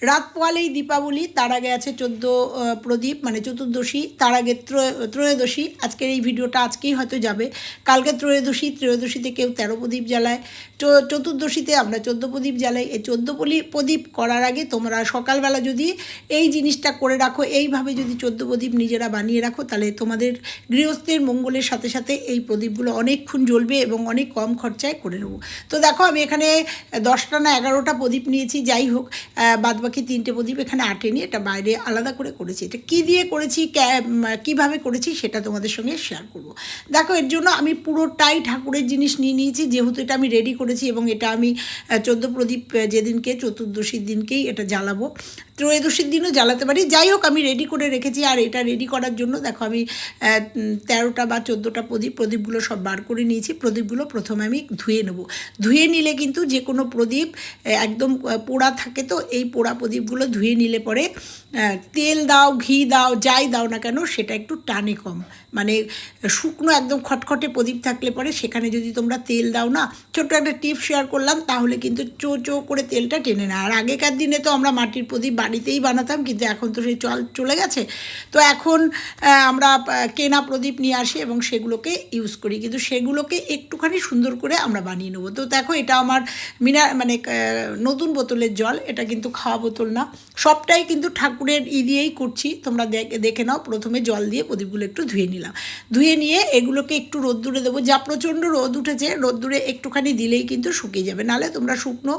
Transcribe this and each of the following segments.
রাত পোয়ালেই দীপাবলি, তার আগে আছে চোদ্দ প্রদীপ মানে চতুর্দশী, তার আগে ত্রয়- ত্রয়োদশী। আজকের এই ভিডিওটা আজকেই হয়তো যাবে। কালকে ত্রয়োদশী, ত্রয়োদশীতে কেউ তেরো প্রদীপ জ্বালায়। চতুর্দশীতে আমরা চোদ্দ প্রদীপ জ্বালাই। এই চোদ্দ প্রদীপ করার আগে তোমরা সকালবেলা যদি এই জিনিসটা করে রাখো, এইভাবে যদি চোদ্দ প্রদীপ নিজেরা বানিয়ে রাখো, তাহলে তোমাদের গৃহস্থের মঙ্গলের সাথে সাথে এই প্রদীপগুলো অনেকক্ষণ জ্বলবে এবং অনেক কম খরচায় করে নেব। তো দেখো, আমি এখানে দশটা না এগারোটা প্রদীপ নিয়েছি, যাই হোক বাদ বাকি তিনটে প্রদীপ এখানে আটেনি, এটা বাইরে আলাদা করে করেছি। এটা কী দিয়ে করেছি কীভাবে করেছি সেটা তোমাদের সঙ্গে শেয়ার করব। দেখো, এর জন্য আমি পুরোটাই ঠাকুরের জিনিস নিয়ে নিয়েছি, যেহেতু এটা আমি রেডি করেছি এবং এটা আমি চোদ্দ প্রদীপ যেদিনকে, চতুর্দশীর দিনকেই এটা জ্বালাবো। ত্রয়োদশীর দিনও জ্বালাতে পারি। যাই হোক, আমি রেডি করে রেখেছি আর এটা রেডি করার জন্য দেখো, আমি তেরোটা বা চোদ্দোটা প্রদীপ, প্রদীপগুলো সব বার করে নিয়েছি। প্রদীপগুলো প্রথমে আমি ধুয়ে নেব। ধুয়ে নিলে কিন্তু যে কোনো প্রদীপ একদম পোড়া থাকে তো, এই পোড়া প্রদীপগুলো ধুয়ে নিলে পরে তেল দাও, ঘি দাও, যাই দাও না কেন, সেটা একটু টানে কম। মানে শুকনো একদম খটখটে প্রদীপ থাকলে পরে সেখানে যদি তোমরা তেল দাও না, ছোট্ট একটা টিপ শেয়ার করলাম, তাহলে কিন্তু চো চো করে তেলটা টেনে না আর আগেকার দিনে তো আমরা মাটির প্রদীপ বাড়িতেই বানাতাম, কিন্তু এখন তো সেই চল চলে গেছে। তো এখন আমরা কেনা প্রদীপ নিয়ে আসি এবং সেগুলোকে ইউজ করি। কিন্তু সেগুলোকে একটুখানি সুন্দর করে আমরা বানিয়ে নেব। তো দেখো, এটা আমার মিনা মানে নতুন বোতলের জল, এটা কিন্তু খাওয়া বোতল না। সবটাই কিন্তু ঠাকুরের ই দিয়েই করছি। তোমরা দেখে নাও, প্রথমে জল দিয়ে প্রদীপগুলো একটু ধুয়ে নিলাম। ধুয়ে নিয়ে এগুলোকে একটু রোদ্দুরে দেবো। যা প্রচণ্ড রোদ উঠেছে, রোদ্দুরে একটুখানি দিলেই কিন্তু শুকিয়ে যাবে। নালে তোমরা শুকনো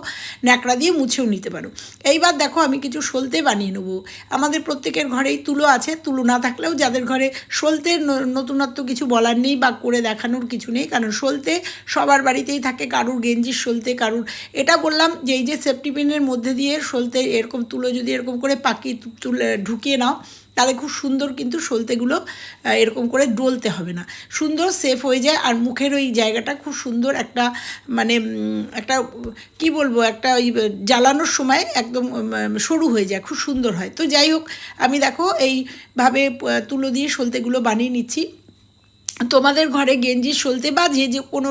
ন্যাকড়া দিয়ে মুছেও নিতে পারো। এইবার দেখো আমি কিছু সলতে বানিয়ে নেব। আমাদের প্রত্যেকের ঘরেই তুলো আছে। তুলো না থাকলেও যাদের ঘরে সলতে নতুনত্ব কিছু বলার নেই বা করে দেখানোর কিছু নেই, কারণ সলতে সবার বাড়িতেই থাকে। কারুর গেঞ্জির সলতে, কারুর এটা বললাম যে এই যে সেফটি পিনের মধ্যে দিয়ে সলতে এরকম তুলো যদি এরকম করে পাকি তুলে ঢুকিয়ে নাও তাহলে খুব সুন্দর কিন্তু সলতেগুলো এরকম করে ডলতে হবে না। সুন্দর সেফ হয়ে যায় আর মুখের ওই জায়গাটা খুব সুন্দর একটা মানে একটা, কি বলব, একটা ওই জ্বালানোর সময় একদম সরু হয়ে যায়, খুব সুন্দর হয়। তো যাই হোক, আমি দেখো এইভাবে তুলো দিয়ে সলতেগুলো বানিয়ে নিচ্ছি। তোমাদের ঘরে গেঞ্জি, সলতে বা যে যে কোনো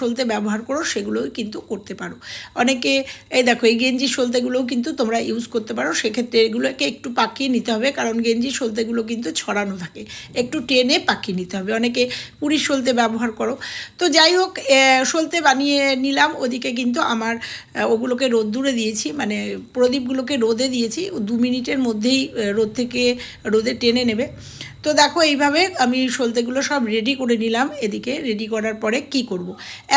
সলতে ব্যবহার করো, সেগুলোই কিন্তু করতে পারো। অনেকে, এই দেখো, এই গেঞ্জি, সলতেগুলোও কিন্তু তোমরা ইউজ করতে পারো। সেক্ষেত্রে এগুলোকে একটু পাকিয়ে নিতে হবে, কারণ গেঞ্জি, সলতেগুলো কিন্তু ছড়ানো থাকে। একটু টেনে পাকিয়ে নিতে হবে। অনেকে পুরীর সলতে ব্যবহার করো। তো যাই হোক সলতে বানিয়ে নিলাম। ওদিকে কিন্তু আমার ওগুলোকে রোদ্দুরে দিয়েছি। মানে প্রদীপগুলোকে রোদে দিয়েছি। দু মিনিটের মধ্যেই রোদ থেকে, রোদে টেনে নেবে। তো দেখো এইভাবে আমি সলতেগুলো সব রেডি করে নিলাম। এদিকে রেডি করার পরে কি করব।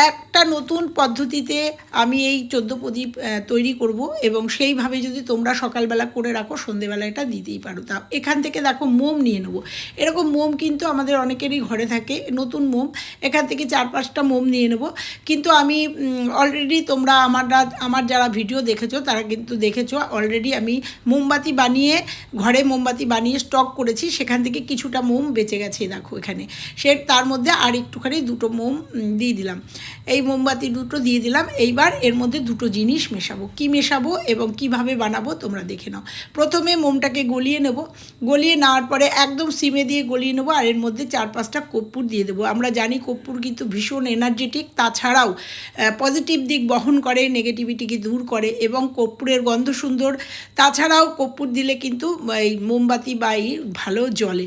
একটা নতুন পদ্ধতিতে আমি এই চোদ্দ প্রদীপ তৈরি করব এবং সেইভাবে যদি তোমরা সকালবেলা করে রাখো, সন্ধেবেলা এটা দিতেই পারো। তা এখান থেকে দেখো মোম নিয়ে নেব। এরকম মোম কিন্তু আমাদের অনেকেরই ঘরে থাকে, নতুন মোম। এখান থেকে চার পাঁচটা মোম নিয়ে নেব। কিন্তু আমি অলরেডি তোমরা আমার আমার যারা ভিডিও দেখেছ, তারা কিন্তু দেখেছ অলরেডি আমি মোমবাতি বানিয়ে, ঘরে মোমবাতি বানিয়ে স্টক করেছি। সেখান থেকে কিছুটা মোম বেঁচে গেছে দেখো এখানে। সে তার মধ্যে আর একটুখানি দুটো মোম দিয়ে দিলাম। এই মোমবাতি দুটো দিয়ে দিলাম। এইবার এর মধ্যে দুটো জিনিস মেশাবো। কি মেশাবো এবং কীভাবে বানাবো তোমরা দেখে নাও। প্রথমে মোমটাকে গলিয়ে নেব। গলিয়ে নেওয়ার পরে একদম সিমে দিয়ে গলিয়ে নেব আর এর মধ্যে চার পাঁচটা কর্পূর দিয়ে দেবো। আমরা জানি কর্পূর কিন্তু ভীষণ এনার্জেটিক তাছাড়াও পজিটিভ দিক বহন করে নেগেটিভিটিকে দূর করে এবং কর্পূরের গন্ধ সুন্দর। তাছাড়াও কর্পূর দিলে কিন্তু এই মোমবাতি বা এই ভালো জলে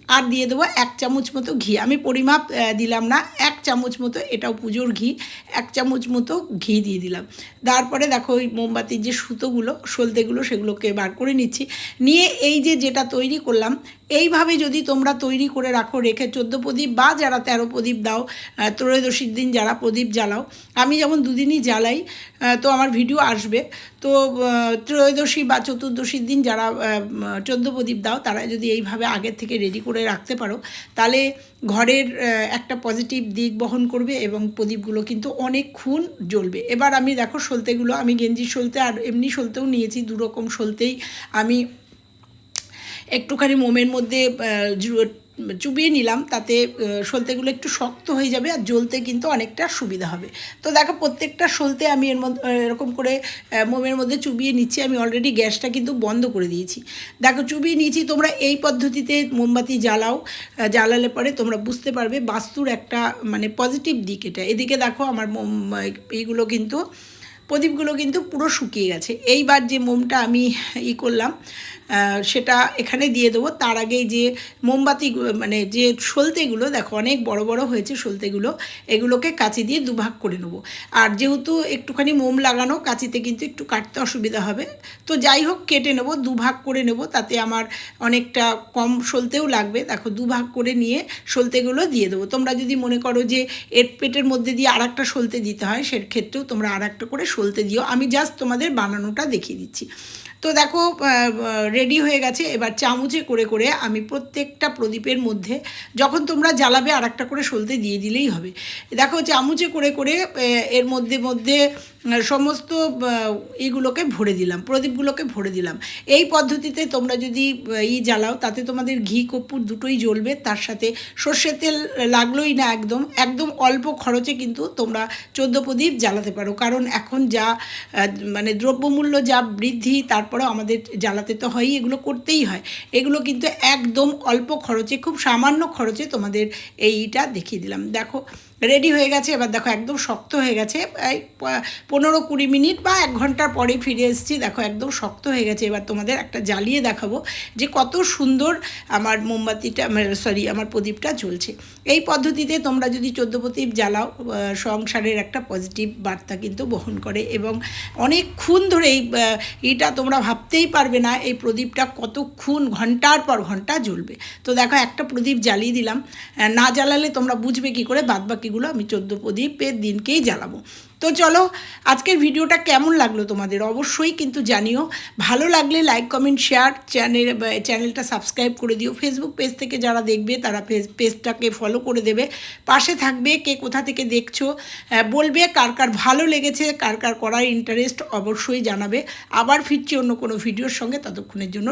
আর দিয়ে দেবো এক চামচ মতো ঘি। আমি পরিমাপ দিলাম না, এক চামচ মতো, এটাও পুজোর ঘি, এক চামচ মতো ঘি দিয়ে দিলাম। তারপরে দেখো ওই মোমবাতির যে সুতোগুলো, সলতেগুলো, সেগুলোকে বার করে নিচ্ছি। নিয়ে এই যে যেটা তৈরি করলাম, এইভাবে যদি তোমরা তৈরি করে রাখো, রেখে চোদ্দ প্রদীপ বা যারা তেরো প্রদীপ দাও ত্রয়োদশীর দিন যারা প্রদীপ জ্বালাও, আমি যেমন দুদিনই জ্বালাই তো আমার ভিডিও আসবে। তো ত্রয়োদশী বা চতুর্দশীর দিন যারা চোদ্দ প্রদীপ দাও, তারা যদি এইভাবে আগের থেকে রেডি করে রাখতে পারো, তাহলে ঘরের একটা পজিটিভ দিক বহন করবে এবং প্রদীপগুলো কিন্তু অনেক খুন জ্বলবে। এবার আমি দেখো সলতেগুলো, আমি গেঞ্জি সলতে আর এমনি সলতেও নিয়েছি, দুরকম সলতেই আমি একটুখানি মোমের মধ্যে চুবিয়ে নিলাম, তাতে সলতেগুলো একটু শক্ত হয়ে যাবে আর জ্বলতে কিন্তু অনেকটা সুবিধা হবে। তো দেখো প্রত্যেকটা সলতে আমি এর মধ্যে এরকম করে মোমের মধ্যে চুবিয়ে নিচ্ছি, আমি অলরেডি গ্যাসটা কিন্তু বন্ধ করে দিয়েছি। দেখো চুবিয়ে নিয়েছি, তোমরা এই পদ্ধতিতে মোমবাতি জ্বালাও জ্বালালে পরে তোমরা বুঝতে পারবে বাস্তুর একটা মানে পজিটিভ দিক এটা। এদিকে দেখো আমার মোম এইগুলো কিন্তু, প্রদীপগুলো কিন্তু পুরো শুকিয়ে গেছে। এইবার যে মোমটা আমি ই করলাম সেটা এখানে দিয়ে দেবো। তার আগে যে মোমবাতি মানে যে সলতেগুলো দেখো অনেক বড় বড় হয়েছে সলতেগুলো এগুলোকে কাঁচি দিয়ে দুভাগ করে নেব। আর যেহেতু একটুখানি মোম লাগানো, কাঁচিতে কিন্তু একটু কাটতে অসুবিধা হবে। তো যাই হোক, কেটে নেব, দুভাগ করে নেব, তাতে আমার অনেকটা কম সলতেও লাগবে। দেখো, দুভাগ করে নিয়ে সলতেগুলো দিয়ে দেবো। তোমরা যদি মনে করো যে এর পেটের মধ্যে দিয়ে আর একটা সলতে দিতে হয়, সেক্ষেত্রেও তোমরা আর একটা করে সলতে দিও। আমি জাস্ট তোমাদের বানানোটা দেখিয়ে দিচ্ছি। তো দেখো রেডি হয়ে গেছে। এবার চামচে করে করে আমি প্রত্যেকটা প্রদীপের মধ্যে যখন তোমরা জ্বালাবে আর একটা করে সলতে দিয়ে দিলেই হবে। দেখো, চামচে করে করে এর মধ্যে মধ্যে সমস্ত এগুলোকে ভরে দিলাম, প্রদীপগুলোকে ভরে দিলাম। এই পদ্ধতিতে তোমরা যদি ই জ্বালাও, তাতে তোমাদের ঘি, কর্পূর দুটোই জ্বলবে, তার সাথে সর্ষের তেল লাগলোই না একদম একদম অল্প খরচে কিন্তু তোমরা চোদ্দ প্রদীপ জ্বালাতে পারো। কারণ এখন যা মানে দ্রব্যমূল্য যা বৃদ্ধি তারপরে আমাদের জ্বালাতে তো হয়ই, এগুলো করতেই হয়। এগুলো কিন্তু একদম অল্প খরচে, খুব সামান্য খরচে তোমাদের এইটা দেখিয়ে দিলাম। দেখো রেডি হয়ে গেছে, এবার দেখো একদম শক্ত হয়ে গেছে, এই পনেরো কুড়ি মিনিট বা এক ঘণ্টার পরে ফিরে এসেছি, দেখো একদম শক্ত হয়ে গেছে, এবার তোমাদের একটা জ্বালিয়ে দেখাবো যে কত সুন্দর আমার মোমবাতিটা সরি আমার প্রদীপটা জ্বলছে। এই পদ্ধতিতে তোমরা যদি চোদ্দ প্রদীপ জ্বালাও সংসারের একটা পজিটিভ বার্তা কিন্তু বহন করে এবং অনেকক্ষণ ধরে এই এটা তোমরা ভাবতেই পারবে না, এই প্রদীপটা কতক্ষণ ঘণ্টার পর ঘণ্টা জ্বলবে। তো দেখো একটা প্রদীপ জ্বালিয়ে দিলাম না জ্বালালে তোমরা বুঝবে কি করে বাদবাকিগুলো আমি চোদ্দ প্রদীপের দিনকেই জ্বালাবো। তো চলো আজকের ভিডিওটা কেমন লাগল তোমাদের? অবশ্যই কিন্তু জানিও। ভালো লাগলে লাইক কমেন্ট শেয়ার চ্যানেল চ্যানেলটা সাবস্ক্রাইব করে দিও। ফেসবুক পেজ থেকে যারা দেখবে তারা পেজ পেজটাকে ফলো করে দেবে। পাশে থাকবে কে কোথা থেকে দেখছ। আহ, বলবে কার কার ভালো লেগেছে কার কার করার ইন্টারেস্ট অবশ্যই জানাবে। আবার ফিরছি অন্য কোনো ভিডিওর সঙ্গে। ততক্ষণের জন্য